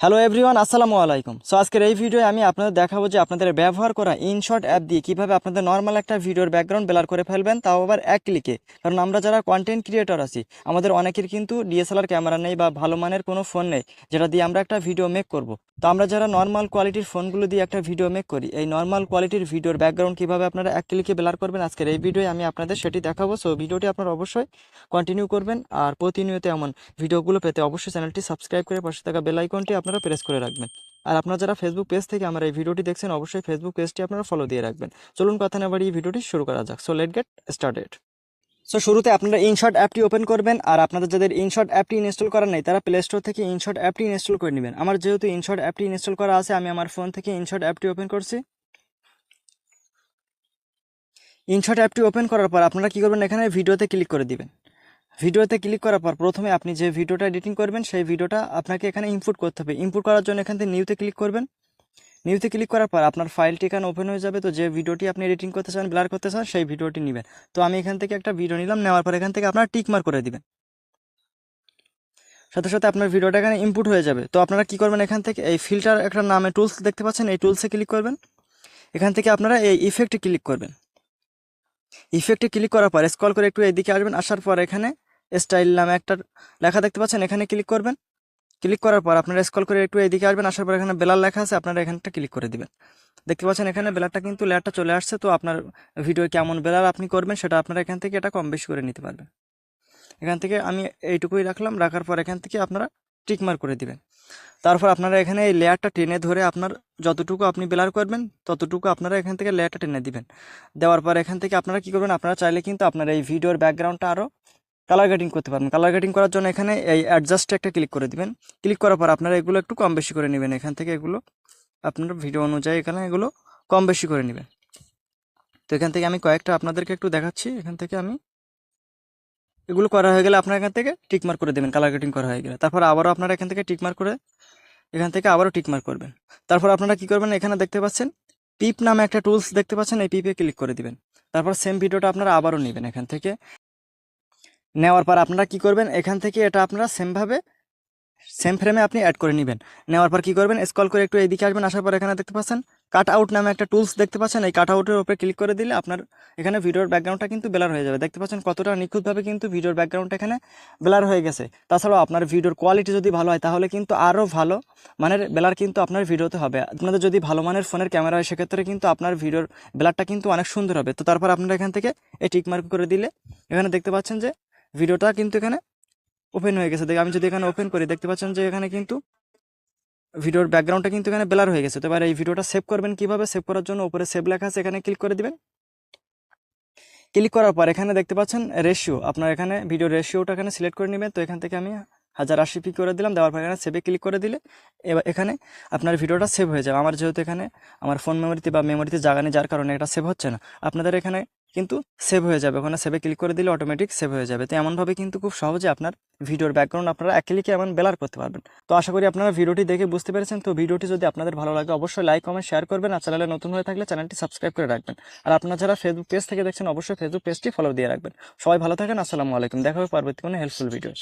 Hello everyone আসসালামু আলাইকুম। So আজকের এই ভিডিওয়ে আমি আপনাদের দেখাবো যে আপনাদের ব্যবহার করা ইনশর্ট অ্যাপ দিয়ে কীভাবে আপনাদের নর্মাল একটা ভিডিওর ব্যাকগ্রাউন্ড ব্লার করে ফেলবেন, তাও আবার এক ক্লিকে কারণ আমরা যারা কন্টেন্ট ক্রিয়েটর আছি, আমাদের অনেকের কিন্তু ডিএসএলআর ক্যামেরা নেই বা ভালো মানের কোনো ফোন নেই, যেটা দিয়ে আমরা একটা ভিডিও মেক করব। তো আমরা যারা নর্মাল কোয়ালিটির ফোনগুলো দিয়ে একটা ভিডিও মেক করি, এই নর্মাল কোয়ালিটির ভিডিওর ব্যাকগ্রাউন্ড কীভাবে আপনারা এক ক্লিকে ব্লার করবেন, আজকের এই ভিডিওয়ে আমি আপনাদের সেটি দেখাবো। সো ভিডিওটি আপনারা অবশ্যই কন্টিনিউ করবেন, আর প্রতিনিয়ত এমন ভিডিওগুলো পেতে অবশ্যই চ্যানেলটি সাবস্ক্রাইব করে পাশে থাকা বেল আইকনটি আপনারা প্রেস করে রাখবেন। আর আপনারা যারা ফেসবুক পেজ থেকে আমার এই ভিডিওটি দেখছেন, অবশ্যই ফেসবুক পেজটি আপনারা ফলো দিয়ে রাখবেন। চলুন কথা না বাড়িয়ে ভিডিওটি শুরু করা যাক। So let get started so শুরুতে আপনারা ইনশর্ট অ্যাপটি ওপেন করবেন। আর আপনাদের যাদের ইনশর্ট অ্যাপটি ইনস্টল করা নেই, তারা প্লে স্টোর থেকে ইনশর্ট অ্যাপটি ইনস্টল করে নেবেন। আমার যেহেতু ইনশর্ট অ্যাপটি ইনস্টল করা আছে, আমি আমার ফোন থেকে ইনশর্ট অ্যাপটি ওপেন করছি। ইনশর্ট অ্যাপটি ওপেন করার পর আপনারা কী করবেন? এখানে ভিডিওতে ক্লিক করে দিবেন। ভিডিওতে ক্লিক করার পর প্রথমে আপনি যে ভিডিওটা এডিটিং করবেন, সেই ভিডিওটা আপনাকে এখানে ইনপুট করতে হবে। ইনপুট করার জন্য এখান থেকে নিউতে ক্লিক করবেন। নিউতে ক্লিক করার পর আপনার ফাইলটি এখানে ওপেন হয়ে যাবে। তো যে ভিডিওটি আপনি এডিটিং করতে চান ব্লার করতে চান, সেই ভিডিওটি নেবেন। তো আমি এখান থেকে একটা ভিডিও নিলাম, নেওয়ার পর এখান থেকে আপনারা টিক মার্ক করে দিবেন। সাথে সাথে আপনার ভিডিওটা এখানে ইনপুট হয়ে যাবে। তো আপনারা কি করবেন এখান থেকে, এই ফিল্টার একটা নামে টুলস দেখতে পাচ্ছেন, এই টুলসে ক্লিক করবেন। এখান থেকে আপনারা এই ইফেক্টে ক্লিক করবেন। ইফেক্টে ক্লিক করার পর স্ক্রল করে একটু এদিকে আসবেন, আসার পর এখানে স্টাইল নামে একটা লেখা দেখতে পাচ্ছেন, এখানে ক্লিক করবেন। ক্লিক করার পর আপনারা স্ক্রল করে একটু এদিকে আসবেন, আসার পর এখানে বেলার লেখা আছে, আপনারা এখানটা ক্লিক করে দিবেন। দেখতে পাচ্ছেন এখানে বেলারটা কিন্তু লেয়ারটা চলে আসছে, তো আপনার ভিডিও কেমন বেলার আপনি করবেন সেটা আপনারা এখান থেকে এটা কম বেশি করে নিতে পারবেন। এখান থেকে আমি এইটুকুই রাখলাম, রাখার পর এখান থেকে আপনারা টিকমার করে দিবেন। তারপর আপনারা এখানে এই লেয়ারটা টেনে ধরে আপনার যতটুকু আপনি বেলার করবেন, ততটুকু আপনারা এখান থেকে লেয়ারটা টেনে দিবেন। দেওয়ার পর এখান থেকে আপনারা কী করবেন, আপনারা চাইলে কিন্তু আপনার এই ভিডিওর ব্যাকগ্রাউন্ডটা আরও কালার কাটিং করতে পারবেন। কালার কাটিং করার জন্য এখানে এই অ্যাডজাস্টে একটা ক্লিক করে দিবেন। ক্লিক করার পর আপনারা এগুলো একটু কম বেশি করে নেবেন। এখান থেকে এগুলো আপনার ভিডিও অনুযায়ী এখানে এগুলো কম বেশি করে নেবেন। তো এখান থেকে আমি কয়েকটা আপনাদেরকে একটু দেখাচ্ছি। এখান থেকে আমি এগুলো করা হয়ে গেলে আপনারা এখান থেকে টিকমার্ক করে দেবেন। কালার কাটিং করা হয়ে গেলে। তারপর আবারও আপনারা এখান থেকে টিকমার্ক করে, এখান থেকে আবারও টিকমার্ক করবেন। তারপর আপনারা কি করবেন? এখানে দেখতে পাচ্ছেন পিপ নামে একটা টুলস দেখতে পাচ্ছেন। এই পিপে ক্লিক করে দিবেন। তারপর সেম ভিডিওটা আপনারা আবারও নেবেন এখান থেকে। নেওয়ার পর আপনারা কি করবেন? এখান থেকে এটা আপনারা সেমভাবে সেম ফ্রেমে আপনি অ্যাড করে নেবেন। নেওয়ার পর কি করবেন? স্কল করে একটু এইদিকে আসবেন, আসার পর এখানে দেখতে পাচ্ছেন কাট আউট নামে একটা টুলস দেখতে পাচ্ছেন। এই কাট আউটের উপরে ক্লিক করে দিলে আপনার এখানে ভিডিওর ব্যাকগ্রাউন্ডটা কিন্তু ব্লার হয়ে যাবে। দেখতে পাচ্ছেন কতটা নিখুঁতভাবে কিন্তু ভিডিওর ব্যাকগ্রাউন্ডটা এখানে ব্লার হয়ে গেছে। তাছাড়াও আপনার ভিডিওর কোয়ালিটি যদি ভালো হয়, তাহলে কিন্তু আরও ভালো মানের ব্লার কিন্তু আপনার ভিডিওতে হবে। আপনাদের যদি ভালো মানের ফোনের ক্যামেরা হয়, সেক্ষেত্রে কিন্তু আপনার ভিডিওর ব্লারটা কিন্তু অনেক সুন্দর হবে। তো তারপর আপনারা এখান থেকে এই টিকমার্ক করে দিলে এখানে দেখতে পাচ্ছেন যে ভিডিওটা কিন্তু এখানে ওপেন হয়ে গেছে। দেখ, আমি যদি এখানে ওপেন করি, দেখতে পাচ্ছেন যে এখানে কিন্তু ভিডিওর ব্যাকগ্রাউন্ডটা কিন্তু এখানে ব্লার হয়ে গেছে। তো এবার এই ভিডিওটা সেভ করবেন কীভাবে? সেভ করার জন্য উপরে সেভ লেখা আছে, এখানে ক্লিক করে দিবেন। ক্লিক করার পর এখানে দেখতে পাচ্ছেন রেশিও আপনার এখানে ভিডিও রেশিওটা এখানে সিলেক্ট করে নেবেন। তো এখান থেকে আমি হাজার আশি পি করে দিলাম, দেওয়ার পর এখানে সেভে ক্লিক করে দিলে এবার এখানে আপনার ভিডিওটা সেভ হয়ে যাবে। আমার যেহেতু এখানে আমার ফোন মেমোরিতে বা মেমোরিতে জায়গা নেই, যার কারণে এটা সেভ হচ্ছে না। আপনাদের এখানে কিন্তু সেভ হয়ে যাবে। ওখানে সেভে ক্লিক করে দিলে অটোমেটিক সেভ হয়ে যাবে। তো এমনভাবে কিন্তু খুব সহজে আপনার ভিডিওর ব্যাকগ্রাউন্ড আপনারা এক ক্লিকে এমন বেলার করতে পারবেন। তো আশা করি আপনারা ভিডিওটি দেখে বুঝতে পেরেছেন। তো ভিডিওটি যদি আপনাদের ভালো লাগে অবশ্যই লাইক কমেন্ট শেয়ার করবেন। আর চ্যানেলে নতুন হয়ে থাকলে চ্যানেলটি সাবস্ক্রাইব করে রাখবেন। আর আপনারা যারা ফেসবুক পেজ থেকে দেখছেন, অবশ্যই ফেসবুক পেজটি ফলো দিয়ে রাখবেন। সবাই ভালো থাকেন। আসসালামু আলাইকুম। দেখা হবে পরবর্তী কোনো হেল্পফুল ভিডিও